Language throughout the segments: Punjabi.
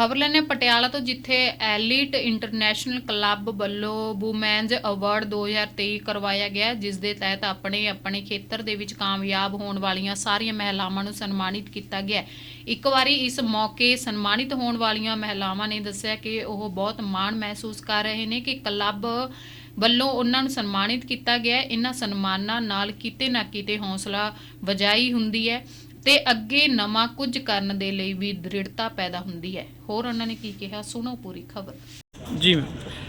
ਖਬਰ ਲੈਣੇ ਪਟਿਆਲਾ ਤੋਂ ਜਿੱਥੇ ਐਲੀਟ ਇੰਟਰਨੈਸ਼ਨਲ ਕਲੱਬ ਵੱਲੋਂ ਵੂਮੈਨਜ਼ ਅਵਾਰਡ 2023 ਕਰਵਾਇਆ ਗਿਆ, ਜਿਸ ਦੇ ਤਹਿਤ ਆਪਣੇ ਆਪਣੇ ਖੇਤਰ ਦੇ ਵਿੱਚ ਕਾਮਯਾਬ ਹੋਣ ਵਾਲੀਆਂ ਸਾਰੀਆਂ ਮਹਿਲਾਵਾਂ ਨੂੰ ਸਨਮਾਨਿਤ ਕੀਤਾ ਗਿਆ। ਇੱਕ ਵਾਰੀ ਇਸ ਮੌਕੇ ਸਨਮਾਨਿਤ ਹੋਣ ਵਾਲੀਆਂ ਮਹਿਲਾਵਾਂ ਨੇ ਦੱਸਿਆ ਕਿ ਉਹ ਬਹੁਤ ਮਾਣ ਮਹਿਸੂਸ ਕਰ ਰਹੇ ਨੇ ਕਿ ਕਲੱਬ ਵੱਲੋਂ ਉਹਨਾਂ ਨੂੰ ਸਨਮਾਨਿਤ ਕੀਤਾ ਗਿਆ। ਇਹਨਾਂ ਸਨਮਾਨਾਂ ਨਾਲ ਕਿਤੇ ਨਾ ਕਿਤੇ ਹੌਸਲਾ ਵਜਾਈ ਹੁੰਦੀ ਹੈ। ਤੇ ਅੱਗੇ ਨਵਾਂ ਕੁਝ ਕਰਨ ਦੇ ਲਈ ਵੀ ਦ੍ਰਿੜਤਾ ਪੈਦਾ ਹੁੰਦੀ ਹੈ। ਹੋਰ ਉਹਨਾਂ ਨੇ ਕੀ ਕਿਹਾ? ਸੁਣੋ ਪੂਰੀ ਖਬਰ। ਜੀ। ਮੈਮ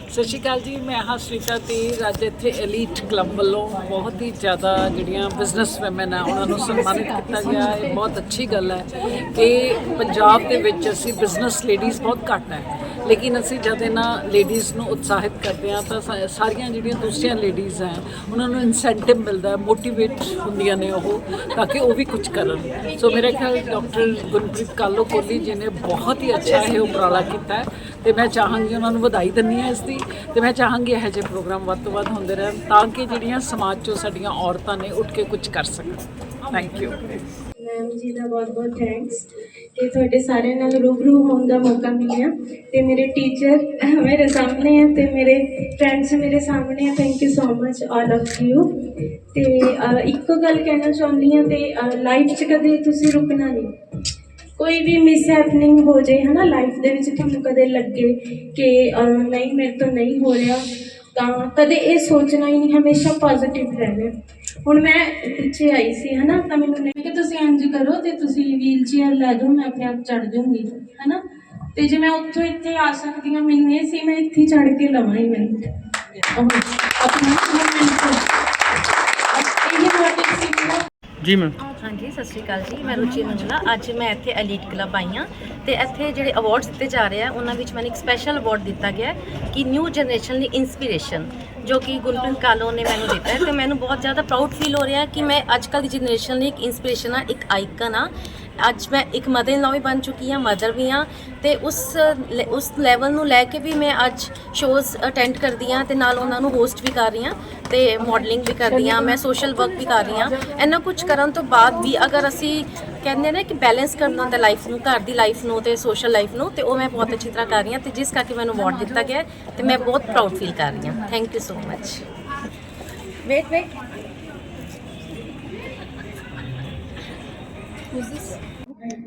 ਸਤਿ ਸ਼੍ਰੀ ਅਕਾਲ ਜੀ। ਮੈਂ ਹਾਂ ਸ੍ਰੀਤਾ ਤੇ ਅੱਜ ਇੱਥੇ ਐਲੀਟ ਕਲੱਬ ਵੱਲੋਂ ਬਹੁਤ ਹੀ ਜ਼ਿਆਦਾ ਜਿਹੜੀਆਂ ਬਿਜ਼ਨਸ ਵੂਮਨ ਆ ਉਹਨਾਂ ਨੂੰ ਸਨਮਾਨਿਤ ਕੀਤਾ ਗਿਆ। ਇਹ ਬਹੁਤ ਅੱਛੀ ਗੱਲ ਹੈ ਕਿ ਪੰਜਾਬ ਦੇ ਵਿੱਚ ਅਸੀਂ ਬਿਜ਼ਨਸ ਲੇਡੀਜ਼ ਬਹੁਤ ਘੱਟ ਹੈ। ਲੇਕਿਨ ਅਸੀਂ ਜਦ ਇਹਨਾਂ ਲੇਡੀਜ਼ ਨੂੰ ਉਤਸ਼ਾਹਿਤ ਕਰਦੇ ਹਾਂ ਤਾਂ ਸਾਰੀਆਂ ਜਿਹੜੀਆਂ ਦੂਸਰੀਆਂ ਲੇਡੀਜ਼ ਹੈ, ਉਹਨਾਂ ਨੂੰ ਇਨਸੈਂਟਿਵ ਮਿਲਦਾ ਮੋਟੀਵੇਟ ਹੁੰਦੀਆਂ ਨੇ ਉਹ, ਤਾਂ ਕਿ ਉਹ ਵੀ ਕੁਝ ਕਰਨ। ਸੋ ਮੇਰੇ ਖਿਆਲ ਡਾਕਟਰ ਗੁਰਪ੍ਰੀਤ ਕਾਲੋ ਕੋਹਲੀ ਜੀ ਨੇ ਬਹੁਤ ਹੀ ਅੱਛਾ ਇਹ ਉਪਰਾਲਾ ਕੀਤਾ ਹੈ ਤੇ ਮੈਂ ਚਾਹਾਂਗੀ ਉਹਨਾਂ ਨੂੰ ਵਧਾਈ ਦਿੰਦੀ ਹਾਂ ਇਸ ਦੀ ਤੇ ਮੈਂ ਚਾਹਾਂਗੀ ਇਹੋ ਜਿਹੇ ਪ੍ਰੋਗਰਾਮ ਵੱਧ ਤੋਂ ਵੱਧ ਹੁੰਦੇ ਰਹਿਣ ਤਾਂ ਕਿ ਜਿਹੜੀਆਂ ਸਮਾਜ 'ਚੋਂ ਸਾਡੀਆਂ ਔਰਤਾਂ ਨੇ ਉੱਠ ਕੇ ਕੁਝ ਕਰ ਸਕਣ। ਥੈਂਕ ਯੂ ਮੈਮ ਜੀ ਦਾ ਬਹੁਤ ਬਹੁਤ ਥੈਂਕਸ ਕਿ ਤੁਹਾਡੇ ਸਾਰਿਆਂ ਨਾਲ ਰੂਬਰੂ ਹੋਣ ਦਾ ਮੌਕਾ ਮਿਲਿਆ। ਤੇ ਮੇਰੇ ਟੀਚਰ ਮੇਰੇ ਸਾਹਮਣੇ ਆ ਤੇ ਮੇਰੇ ਫਰੈਂਡਸ ਮੇਰੇ ਸਾਹਮਣੇ ਆ। Thank you so much all of you ਤੇ ਇੱਕੋ ਗੱਲ ਕਹਿਣਾ ਚਾਹੁੰਦੀ ਹਾਂ ਤੇ ਲਾਈਫ 'ਚ ਕਦੇ ਤੁਸੀਂ ਰੁਕਣਾ ਨਹੀਂ। ਕੋਈ ਵੀ ਮਿਸ ਹੈਪਨਿੰਗ ਹੋ ਜਾਏ, ਹਨਾ ਲਾਈਫ ਦੇ ਵਿੱਚ ਤੁਹਾਨੂੰ ਕਦੇ ਲੱਗੇ ਕਿ ਨਹੀਂ, ਮੇਰੇ ਤੋਂ ਨਹੀਂ ਹੋ ਰਿਹਾ। ਤਾਂ ਕਦੇ ਇਹ ਸੋਚਣਾ ਹੀ ਨਹੀਂ, ਹਮੇਸ਼ਾ ਪੋਜ਼ਿਟਿਵ ਰਹਿਣਾ। ਹੁਣ ਮੈਂ ਪਿੱਛੇ ਆਈ ਸੀ, ਹਨਾ, ਤਾਂ ਮੈਨੂੰ ਨਹੀਂ ਕਿ ਤੁਸੀਂ ਇੰਜ ਕਰੋ ਤੇ ਤੁਸੀਂ ਵੀਲ ਚੇਅਰ ਲੈ ਜਾਓ, ਮੈਂ ਆਪਣੇ ਆਪ ਚੜ ਜਾਊਂਗੀ ਹਨਾ। ਤੇ ਜੇ ਮੈਂ ਉੱਥੋਂ ਇੱਥੇ ਆ ਸਕਦੀ ਹਾਂ, ਮੈਨੂੰ ਇਹ ਸੀ, ਮੈਂ ਇੱਥੇ ਚੜ ਕੇ ਲਵਾਂ ਹੀ ਮੈਂ। ਆਪਣਾ ਮੂਵਮੈਂਟ ਜੀ ਮੈਮ ਹਾਂਜੀ ਸਤਿ ਸ਼੍ਰੀ ਅਕਾਲ ਜੀ, ਮੈਂ ਰੁਚੀ ਮੰਜਲਾ ਅੱਜ ਮੈਂ ਇੱਥੇ ਐਲੀਟ ਕਲੱਬ ਆਈ ਹਾਂ ਤੇ ਇੱਥੇ ਜਿਹੜੇ ਅਵਾਰਡਸ ਦਿੱਤੇ ਜਾ ਰਹੇ ਆ, ਉਹਨਾਂ ਵਿੱਚ ਮੈਨੂੰ ਇੱਕ ਸਪੈਸ਼ਲ ਅਵਾਰਡ ਦਿੱਤਾ ਗਿਆ ਕਿ ਨਿਊ ਜਨਰੇਸ਼ਨ ਲਈ ਇਨਸਪੀਰੇਸ਼ਨ ਜੋ ਕਿ ਗੁਰਪ੍ਰੀਤ ਕਾਲੋ ਨੇ ਮੈਨੂੰ ਦਿੱਤਾ ਹੈ। ਤੇ ਮੈਨੂੰ ਬਹੁਤ ਜ਼ਿਆਦਾ ਪ੍ਰਾਊਡ ਫੀਲ ਹੋ ਰਿਹਾ ਕਿ ਮੈਂ ਅੱਜ ਕੱਲ੍ਹ ਦੀ ਜਨਰੇਸ਼ਨ ਲਈ ਇੱਕ ਇਨਸਪੀਰੇਸ਼ਨ ਆ, ਇੱਕ ਆਈਕਨ ਆ। ਅੱਜ ਮੈਂ ਇੱਕ ਮਦਰ ਇਨ ਵੀ ਬਣ ਚੁੱਕੀ ਹਾਂ ਮਦਰ ਵੀ ਹਾਂ ਤੇ ਉਸ ਲੈ- ਉਸ ਲੈਵਲ ਨੂੰ ਲੈ ਕੇ ਵੀ ਮੈਂ ਅੱਜ ਸ਼ੋਜ਼ ਅਟੈਂਡ ਕਰਦੀ ਹਾਂ ਤੇ ਨਾਲ ਉਹਨਾਂ ਨੂੰ ਹੋਸਟ ਵੀ ਕਰ ਰਹੀ ਹਾਂ। ਤੇ ਮਾਡਲਿੰਗ ਵੀ ਕਰਦੀ ਹਾਂ ਮੈਂ ਸੋਸ਼ਲ ਵਰਕ ਵੀ ਕਰ ਰਹੀ ਹਾਂ ਇੰਨਾ ਕੁਝ ਕਰਨ ਤੋਂ ਬਾਅਦ ਵੀ ਅਗਰ ਅਸੀਂ ਕਹਿੰਦੇ ਆ ਨਾ ਕਿ ਬੈਲੈਂਸ ਕਰਨਾ ਹੁੰਦਾ ਲਾਈਫ ਨੂੰ ਘਰ ਦੀ ਲਾਈਫ ਨੂੰ ਤੇ ਸੋਸ਼ਲ ਲਾਈਫ ਨੂੰ ਤੇ ਉਹ ਮੈਂ ਬਹੁਤ ਅੱਛੀ ਤਰ੍ਹਾਂ ਕਰ ਰਹੀ ਹਾਂ ਤੇ ਜਿਸ ਕਰਕੇ ਮੈਨੂੰ ਅਵਾਰਡ ਦਿੱਤਾ ਗਿਆ ਤੇ ਮੈਂ ਬਹੁਤ ਪ੍ਰਾਊਡ ਫੀਲ ਕਰ ਰਹੀ ਹਾਂ। Thank you so much wait wait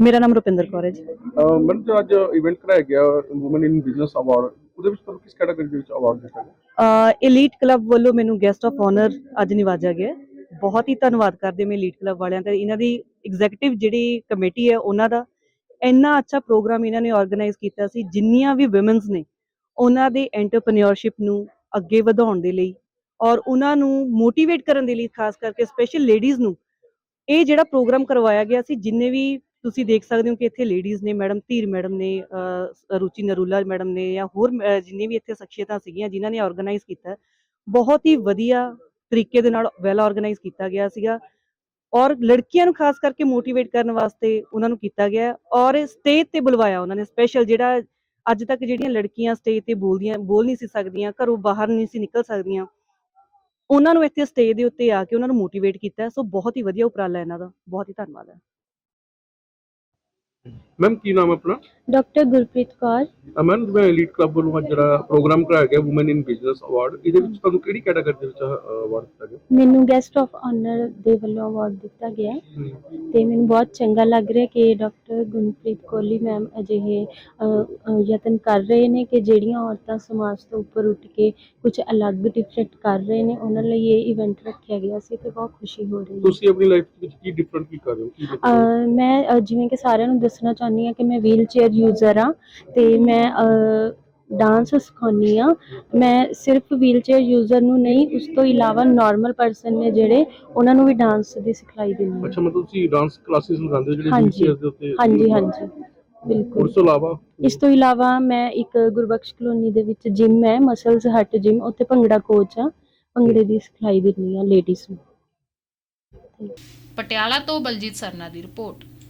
ਮੇਰਾ ਨਾਮ ਰੁਪਿੰਦਰ ਕੌਰ ਹੈ ਜੀ। ਮੈਡਮ ਜੋ ਅੱਜ ਇਵੈਂਟ ਕਰਾਇਆ ਗਿਆ ਵੂਮਨ ਇਨ ਬਿਜ਼ਨਸ ਅਵਾਰਡ ਉਹਦੇ ਵਿੱਚ ਤੁਹਾਨੂੰ ਕਿਸ ਕੈਟਾਗਰੀ ਦੇ ਵਿੱਚ ਅਵਾਰਡ ਦਿੱਤਾ ਗਿਆ? ਐਲੀਟ ਕਲੱਬ ਵੱਲੋਂ ਮੈਨੂੰ ਗੈਸਟ ਆਫ ਆਨਰ ਅੱਜ ਨਿਵਾਜਿਆ ਗਿਆ ਬਹੁਤ ਹੀ ਧੰਨਵਾਦ ਕਰਦੇ ਮੈਂ ਐਲੀਟ ਕਲੱਬ ਵਾਲਿਆਂ ਦਾ। ਇਹਨਾਂ ਦੀ ਐਗਜ਼ੀਕਟਿਵ ਜਿਹੜੀ ਕਮੇਟੀ ਹੈ, ਉਹਨਾਂ ਦਾ ਇੰਨਾ ਅੱਛਾ ਪ੍ਰੋਗਰਾਮ ਇਹਨਾਂ ਨੇ ਆਰਗੇਨਾਈਜ਼ ਕੀਤਾ ਸੀ, ਜਿੰਨੀਆਂ ਵੀ ਔਮਨਸ ਨੇ, ਉਹਨਾਂ ਦੇ ਐਂਟਰਪ੍ਰੀਨਿਓਰਸ਼ਿਪ ਨੂੰ ਅੱਗੇ ਵਧਾਉਣ ਦੇ ਲਈ ਔਰ ਉਹਨਾਂ ਨੂੰ ਮੋਟੀਵੇਟ ਕਰਨ ਦੇ ਲਈ, ਖਾਸ ਕਰਕੇ ਸਪੈਸ਼ਲ ਲੇਡੀਜ਼ ਨੂੰ, ਇਹ ਜਿਹੜਾ ਪ੍ਰੋਗਰਾਮ ਕਰਵਾਇਆ ਗਿਆ ਸੀ, ਜਿੰਨੇ ਵੀ ਤੁਸੀਂ ਦੇਖ ਸਕਦੇ ਹੋ ਕਿ ਇੱਥੇ ਲੇਡੀਜ਼ ਨੇ ਮੈਡਮ ਧੀਰ ਮੈਡਮ ਨੇ ਰੁਚੀ ਨਰੂਲਾ ਮੈਡਮ ਨੇ ਜਾਂ ਹੋਰ ਅਹ, ਜਿੰਨੇ ਵੀ ਇੱਥੇ ਸ਼ਖਸੀਅਤਾਂ ਸੀਗੀਆਂ ਜਿਨ੍ਹਾਂ ਨੇ ਆਰਗੇਨਾਈਜ਼ ਕੀਤਾ ਬਹੁਤ ਹੀ ਵਧੀਆ ਤਰੀਕੇ ਦੇ ਨਾਲ ਵੈਲ ਆਰਗੇਨਾਈਜ਼ ਕੀਤਾ ਗਿਆ ਸੀਗਾ ਔਰ ਲੜਕੀਆਂ ਨੂੰ ਖਾਸ ਕਰਕੇ ਮੋਟੀਵੇਟ ਕਰਨ ਵਾਸਤੇ ਉਹਨਾਂ ਨੂੰ ਕੀਤਾ ਗਿਆ ਔਰ ਸਟੇਜ ਤੇ ਬੁਲਵਾਇਆ ਉਹਨਾਂ ਨੇ ਸਪੈਸ਼ਲ ਜਿਹੜਾ ਅੱਜ ਤੱਕ ਜਿਹੜੀਆਂ ਲੜਕੀਆਂ ਸਟੇਜ ਤੇ ਬੋਲਦੀਆਂ ਬੋਲ ਨਹੀਂ ਸੀ ਸਕਦੀਆਂ ਘਰੋਂ ਬਾਹਰ ਨਹੀਂ ਸੀ ਨਿਕਲ ਸਕਦੀਆਂ ਉਹਨਾਂ ਨੂੰ ਇੱਥੇ ਸਟੇਜ ਦੇ ਉੱਤੇ ਆ ਕੇ ਉਹਨਾਂ ਨੂੰ ਮੋਟੀਵੇਟ ਕੀਤਾ ਸੋ ਬਹੁਤ ਹੀ ਵਧੀਆ ਉਪਰਾਲਾ ਇਹਨਾਂ ਦਾ ਬਹੁਤ ਹੀ ਧੰਨਵਾਦ ਹੈ। ਮੈਮ ਕੀ ਨਾਮ ਹੈ ਆਪਣਾ? ਡਾਕਟਰ ਗੁਰਪ੍ਰੀਤ ਕੌਰ। ਮੈਮ ਜਿਵੇਂ ਐਲੀਟ ਕਲੱਬ ਵੱਲੋਂ ਅੱਜ ਜਿਹੜਾ ਪ੍ਰੋਗਰਾਮ ਕਰਾਇਆ ਗਿਆ ਵੂਮਨ ਇਨ ਬਿਜ਼ਨਸ ਅਵਾਰਡ ਇਹਦੇ ਵਿੱਚ ਤੁਹਾਨੂੰ ਕਿਹੜੀ ਕੈਟਾਗਰੀ ਦੇ ਵਿੱਚ ਅਵਾਰਡ ਦਿੱਤਾ ਗਿਆ? ਮੈਨੂੰ ਗੈਸਟ ਆਫ ਆਨਰ ਦੇ ਵੱਲੋਂ ਅਵਾਰਡ ਦਿੱਤਾ ਗਿਆ ਹੈ। ਤੇ ਮੈਨੂੰ ਬਹੁਤ ਚੰਗਾ ਲੱਗ ਰਿਹਾ ਕਿ ਡਾਕਟਰ ਗੁਰਪ੍ਰੀਤ ਕੋਹਲੀ ਮੈਮ ਅਜਿਹੇ ਅ, ਅ, ਯਤਨ ਕਰ ਰਹੇ ਨੇ ਕਿ ਜਿਹੜੀਆਂ ਔਰਤਾਂ ਸਮਾਜ ਤੋਂ ਉੱਪਰ ਉੱਠ ਕੇ ਕੁਝ ਅਲੱਗ ਡਿਫਰੈਂਟ ਕਰ ਰਹੇ ਨੇ ਉਹਨਾਂ ਲਈ ਇਹ ਇਵੈਂਟ ਰੱਖਿਆ ਗਿਆ ਸੀ ਤੇ ਬਹੁਤ ਖੁਸ਼ੀ ਹੋ ਰਹੀ ਹੈ। ਤੁਸੀਂ ਆਪਣੀ ਲਾਈਫ ਵਿੱਚ ਕੀ ਡਿਫਰੈਂਟ ਕੀ ਕਰ ਰਹੇ ਹੋ? ਕੀ different? ਅ, ਮੈਂ ਜਿਵੇਂ ਕਿ ਸਾਰਿਆਂ ਨੂੰ ਦੱਸਣਾ ਚਾਹੁੰਦੀ ਹਾਂ ਕਿ ਮੈਂ ਵੀਲ ਚੇਅਰ ਯੂਜ਼ਰ ਹਾਂ ਤੇ ਮੈਂ ਡਾਂਸ ਸਿਖਾਉਂਦੀ ਆ ਮੈਂ ਸਿਰਫ ਵੀਲ ਚੇਅਰ ਯੂਜ਼ਰ ਨੂੰ ਨਹੀਂ ਉਸ ਤੋਂ ਇਲਾਵਾ ਨਾਰਮਲ ਪਰਸਨ ਨੇ ਜਿਹੜੇ ਉਹਨਾਂ ਨੂੰ ਵੀ ਡਾਂਸ ਦੀ ਸਿਖਲਾਈ ਦਿੰਦੀ ਅੱਛਾ ਹਾਂ ਮਤਲਬ ਤੁਸੀਂ ਡਾਂਸ ਕਲਾਸਿਸ ਲਗਾਉਂਦੇ ਹੋ ਜਿਹੜੇ ਹਾਂਜੀ। wheelchairs ਦੇ ਉੱਤੇ? ਹਾਂਜੀ ਹਾਂਜੀ। ਉਸ ਬਿਲਕੁਲ ਤੋਂ ਇਲਾਵਾ? ਇਸ ਤੋਂ ਇਲਾਵਾ ਮੈਂ ਇੱਕ ਗੁਰਬਖਸ਼ ਕਲੋਨੀ ਦੇ ਵਿੱਚ ਜਿਮ ਹੈ ਮਸਲਸ ਹੱਟ ਜਿਮ ਉੱਥੇ ਭੰਗੜਾ ਕੋਚ ਆ ਭੰਗੜੇ ਦੀ ਸਿਖਲਾਈ ਦਿੰਦੀ ਆ ਲੇਡੀਜ਼ ਨੂੰ। ਪਟਿਆਲਾ ਤੋਂ ਬਲਜੀਤ ਸਰਨਾ ਦੀ ਰਿਪੋਰਟ।